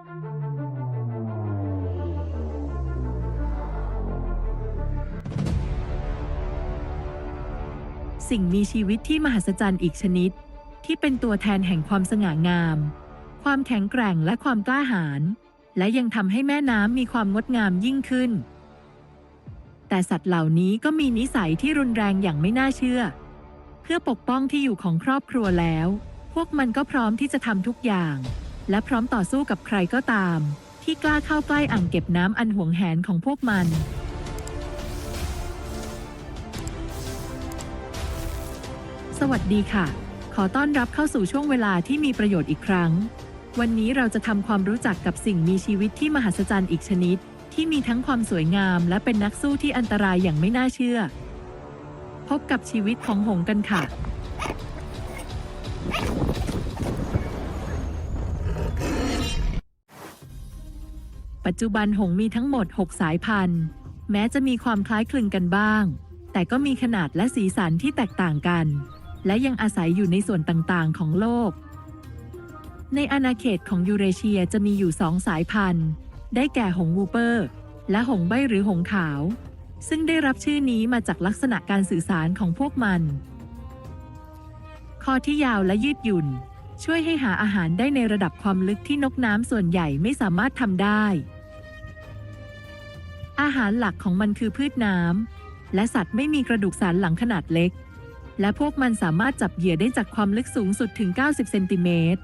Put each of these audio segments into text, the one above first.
สิ่งมีชีวิตที่มหัศจรรย์อีกชนิด ที่เป็นตัวแทนแห่งความสง่างาม ความแข็งแกร่งและความกล้าหาญและยังทำให้แม่น้ำมีความงดงามยิ่งขึ้น แต่สัตว์เหล่านี้ก็มีนิสัยที่รุนแรงอย่างไม่น่าเชื่อ เพื่อปกป้องที่อยู่ของครอบครัวแล้ว พวกมันก็พร้อมที่จะทำทุกอย่าง และพร้อมต่อสู้กับใครก็ตาม ที่กล้าเข้าใกล้อ่างเก็บน้ำอันห่วงแหนของพวกมันสวัสดีค่ะ ขอต้อนรับเข้าสู่ช่วงเวลาที่มีประโยชน์อีกครั้ง วันนี้เราจะทำความรู้จักกับสิ่งมีชีวิตที่มหัศจรรย์อีกชนิด ที่มีทั้งความสวยงาม และเป็นนักสู้ที่อันตรายอย่างไม่น่าเชื่อ พบกับชีวิตของหงกันค่ะ ปัจจุบันหงมีทั้งหมด 6 สายพันธุ์ แม้จะมีความคล้ายคลึงกันบ้าง แต่ก็มีขนาดและสีสันที่แตกต่างกัน และยังอาศัยอยู่ในส่วนต่างๆ ของโลก ในอาณาเขตของยูเรเชียจะมีอยู่สองสายพันธุ์ ได้แก่หงวูเปอร์ และหงใบหรือหงขาว ซึ่งได้รับชื่อนี้มาจากลักษณะการสื่อสารของพวกมันคอที่ยาวและยืดหยุ่น ช่วยให้หาอาหารได้ในระดับความลึกที่นกน้ำส่วนใหญ่ไม่สามารถทำได้ อาหารหลักของมันคือพืชน้ำและสัตว์ไม่มีกระดูกสันหลังขนาดเล็ก และพวกมันสามารถจับเหยื่อได้จากความลึกสูงสุดถึง 90 เซนติเมตร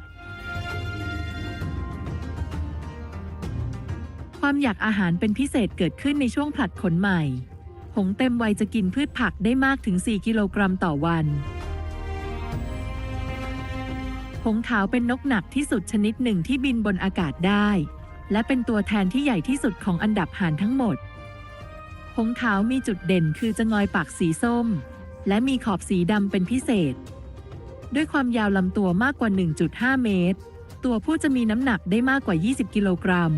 ความอยากอาหารเป็นพิเศษเกิดขึ้นในช่วงผลัดขนใหม่ หงส์เต็มวัยจะกินพืชผักได้มากถึง 4 กิโลกรัมต่อวันหงส์ขาวเป็นนกหนักที่สุดชนิดหนึ่งที่บินบนอากาศได้ และเป็นตัวแทนที่ใหญ่ที่สุดของอันดับห่านทั้งหมด หงขาวมีจุดเด่นคือจะงอยปากสีส้ม และมีขอบสีดำเป็นพิเศษ ด้วยความยาวลำตัวมากกว่า 1.5 เมตร ตัวผู้จะมีน้ำหนักได้มากกว่า 20 กิโลกรัม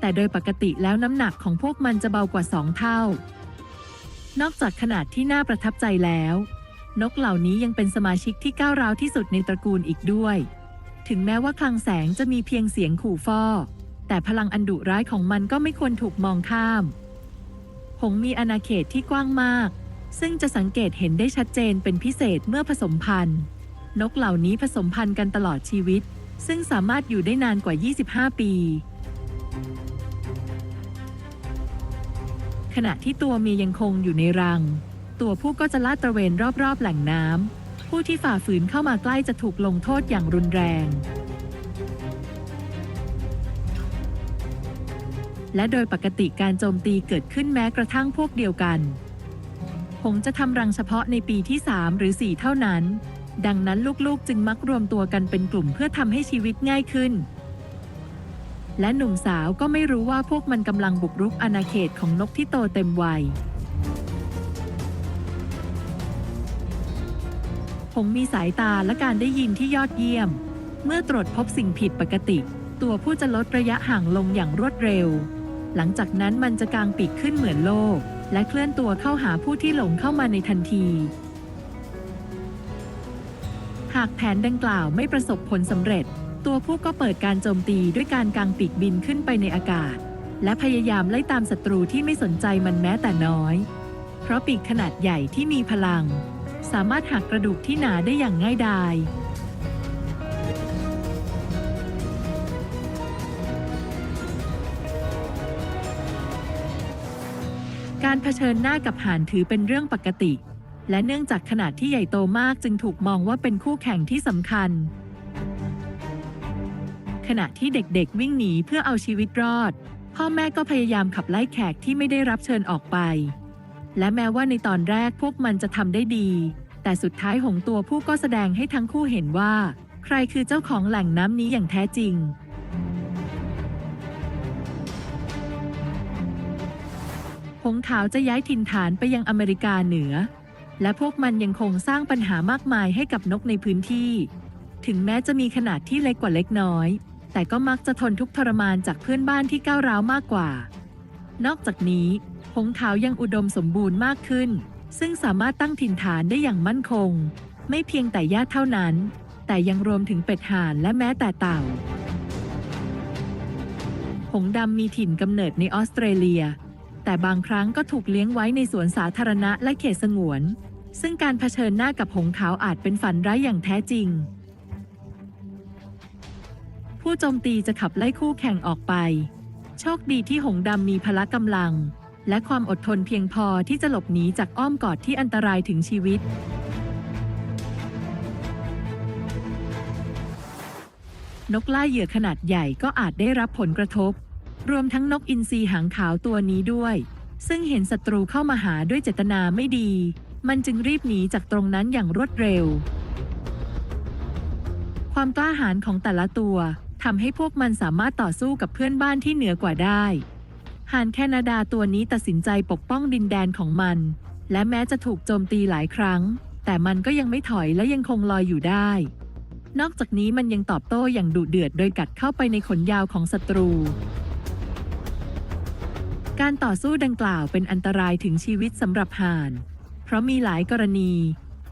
แต่โดยปกติแล้วน้ำหนักของพวกมันจะเบากว่า 2 เท่า นอกจากขนาดที่น่าประทับใจแล้ว นกเหล่านี้ยังเป็นสมาชิกที่ก้าวร้าวที่สุดในตระกูลอีกด้วย ถึงแม้ว่าคลังแสงจะมีเพียงเสียงขู่ฟ้อ แต่พลังอันดุร้ายของมันก็ไม่ควรถูกมองข้าม หงมีอาณาเขตที่กว้างมาก ซึ่งจะสังเกตเห็นได้ชัดเจนเป็นพิเศษเมื่อผสมพันธุ์ นกเหล่านี้ผสมพันธุ์กันตลอดชีวิต ซึ่งสามารถอยู่ได้นานกว่า 25 ปี ขณะที่ตัวเมียยังคงอยู่ในรัง ตัวผู้ก็จะลาดตระเวนรอบๆ แหล่งน้ำผู้ที่ฝ่าฝืนเข้ามาใกล้จะถูกลงโทษอย่างรุนแรง และโดยปกติการโจมตีเกิดขึ้นแม้กระทั่งพวกเดียวกัน หงจะทำรังเฉพาะในปีที่ 3 หรือ 4 เท่านั้น ดังนั้นลูกๆจึงมักรวมตัวกันเป็นกลุ่มเพื่อทำให้ชีวิตง่ายขึ้น และหนุ่มสาวก็ไม่รู้ว่าพวกมันกำลังบุกรุกอาณาเขตของนกที่โตเต็มวัยหงมีสายตาและการได้ยินที่ยอดเยี่ยม เมื่อตรวจพบสิ่งผิดปกติ ตัวผู้จะลดระยะห่างลงอย่างรวดเร็ว หลังจากนั้นมันจะกางปีกขึ้นเหมือนโลก และเคลื่อนตัวเข้าหาผู้ที่หลงเข้ามาในทันที หากแผนดังกล่าวไม่ประสบผลสำเร็จ ตัวผู้ก็เปิดการโจมตีด้วยการกางปีกบินขึ้นไปในอากาศ และพยายามไล่ตามศัตรูที่ไม่สนใจมันแม้แต่น้อย เพราะปีกขนาดใหญ่ที่มีพลัง สามารถหักกระดูกที่หนาได้อย่างง่ายดาย การเผชิญหน้ากับห่านถือเป็นเรื่องปกติ และเนื่องจากขนาดที่ใหญ่โตมากจึงถูกมองว่าเป็นคู่แข่งที่สำคัญ ขณะที่เด็กๆวิ่งหนีเพื่อเอาชีวิตรอด พ่อแม่ก็พยายามขับไล่แขกที่ไม่ได้รับเชิญออกไป และแม้ว่าในตอนแรกพวกมันจะทำได้ดี แต่สุดท้ายหงตัวผู้ก็แสดงให้ทั้งคู่เห็นว่า ใครคือเจ้าของแหล่งน้ำนี้อย่างแท้จริง หงขาวจะย้ายถิ่นฐานไปยังอเมริกาเหนือ และพวกมันยังคงสร้างปัญหามากมายให้กับนกในพื้นที่ ถึงแม้จะมีขนาดที่เล็กกว่าเล็กน้อย แต่ก็มักจะทนทุกข์ทรมานจากเพื่อนบ้านที่ก้าวร้าวมากกว่า นอกจากนี้ หงขาวยังอุดมสมบูรณ์มากขึ้น ซึ่งสามารถตั้งถิ่นฐานได้อย่างมั่นคง ไม่เพียงแต่ญาติเท่านั้น แต่ยังรวมถึงเป็ดห่านและแม้แต่เต่า หงดำมีถิ่นกำเนิดในออสเตรเลีย แต่บางครั้งก็ถูกเลี้ยงไว้ในสวนสาธารณะและเขตสงวน ซึ่งการเผชิญหน้ากับหงส์ขาวอาจเป็นฝันร้ายอย่างแท้จริง ผู้โจมตีจะขับไล่คู่แข่งออกไป โชคดีที่หงส์ดำมีพละกำลัง และความอดทนเพียงพอที่จะหลบหนีจากอ้อมกอดที่อันตรายถึงชีวิตนกล่าเหยื่อขนาดใหญ่ก็อาจได้รับผลกระทบ รวมทั้งนกอินทรีหางขาวตัวนี้ด้วย ซึ่งเห็นศัตรูเข้ามาหาด้วยเจตนาไม่ดี มันจึงรีบหนีจากตรงนั้นอย่างรวดเร็ว ความกล้าหาญของแต่ละตัวทำให้พวกมันสามารถต่อสู้กับเพื่อนบ้านที่เหนือกว่าได้หานแคนาดาตัวนี้ตัดสินใจปกป้องดินแดนของมัน และแม้จะถูกโจมตีหลายครั้ง แต่มันก็ยังไม่ถอยและยังคงลอยอยู่ได้ นอกจากนี้มันยังตอบโต้อย่างดุเดือดโดยกัดเข้าไปในขนยาวของศัตรู การต่อสู้ดังกล่าวเป็นอันตรายถึงชีวิตสำหรับห่าน เพราะมีหลายกรณี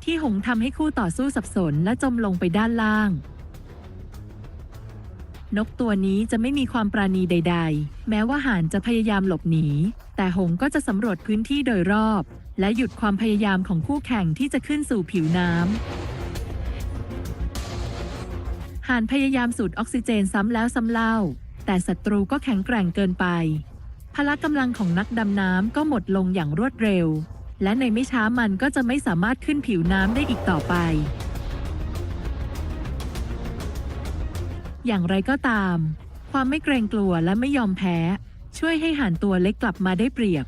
ที่หงทำให้คู่ต่อสู้สับสนและจมลงไปด้านล่าง นกตัวนี้จะไม่มีความปราณีใด ๆ แม้ว่าห่านจะพยายามหลบหนี แต่หงก็จะสำรวจพื้นที่โดยรอบ และหยุดความพยายามของคู่แข่งที่จะขึ้นสู่ผิวน้ำห่านพยายามสูดออกซิเจนซ้ำแล้วซ้ำเล่า แต่ศัตรูก็แข็งแกร่งเกินไป พละกำลังของนักดำน้ำก็หมดลงอย่างรวดเร็ว และในไม่ช้ามันก็จะไม่สามารถขึ้นผิวน้ำได้อีกต่อไป อย่างไรก็ตาม ความไม่เกรงกลัวและไม่ยอมแพ้ ช่วยให้ห่านตัวเล็กกลับมาได้เปรียบ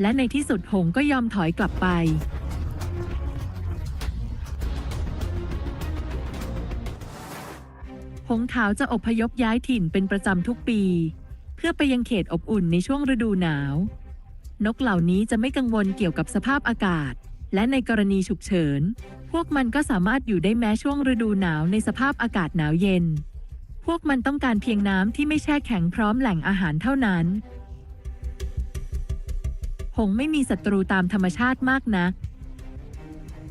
และในที่สุดหงก็ยอมถอยกลับไป หงขาวจะอพยพย้ายถิ่นเป็นประจำทุกปี พื่อไปยังเขตอบอุ่นในช่วงฤดูหนาว นกเหล่านี้จะไม่กังวลเกี่ยวกับสภาพอากาศ และในกรณีฉุกเฉิน พวกมันก็สามารถอยู่ได้แม้ช่วงฤดูหนาวในสภาพอากาศหนาวเย็น พวกมันต้องการเพียงน้ำที่ไม่แช่แข็งพร้อมแหล่งอาหารเท่านั้น หงไม่มีศัตรูตามธรรมชาติมากนัก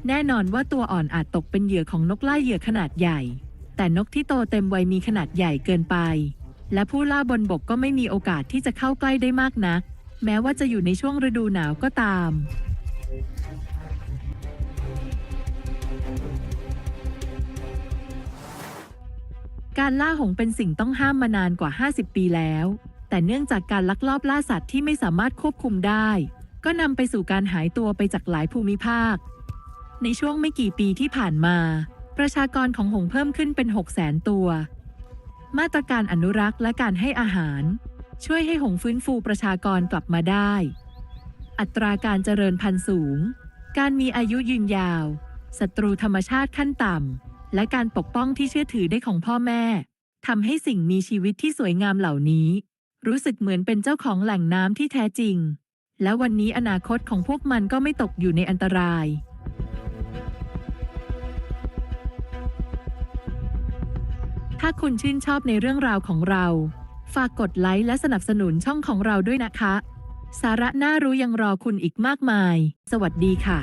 แน่นอนว่าตัวอ่อนอาจตกเป็นเหยื่อของนกล่าเหยื่อขนาดใหญ่ แต่นกที่โตเต็มวัยมีขนาดใหญ่เกินไป และผู้ล่าบนบกก็ไม่มีโอกาสที่จะเข้าใกล้ได้มากนัก แม้ว่าจะอยู่ในช่วงฤดูหนาวก็ตาม การล่าหงเป็นสิ่งต้องห้ามมานานกว่า 50 ปีแล้ว แต่เนื่องจากการลักลอบล่าสัตว์ที่ไม่สามารถควบคุมได้ ก็นำไปสู่การหายตัวไปจากหลายภูมิภาค ในช่วงไม่กี่ปีที่ผ่านมา ประชากรของหงเพิ่มขึ้นเป็น 6 0 0 0 0 0 ตัว มาตรการอนุรักษ์และการให้อาหาร ช่วยให้หงฟื้นฟูประชากรกลับมาได้ อัตราการเจริญพันธุ์สูง การมีอายุยืนยาว ศัตรูธรรมชาติขั้นต่ำ และการปกป้องที่เชื่อถือได้ของพ่อแม่ทำให้สิ่งมีชีวิตที่สวยงามเหล่านี้ รู้สึกเหมือนเป็นเจ้าของแหล่งน้ำที่แท้จริง และวันนี้อนาคตของพวกมันก็ไม่ตกอยู่ในอันตราย ถ้าคุณชื่นชอบในเรื่องราวของเรา ฝากกดไลค์และสนับสนุนช่องของเราด้วยนะคะ สาระน่ารู้ยังรอคุณอีกมากมาย สวัสดีค่ะ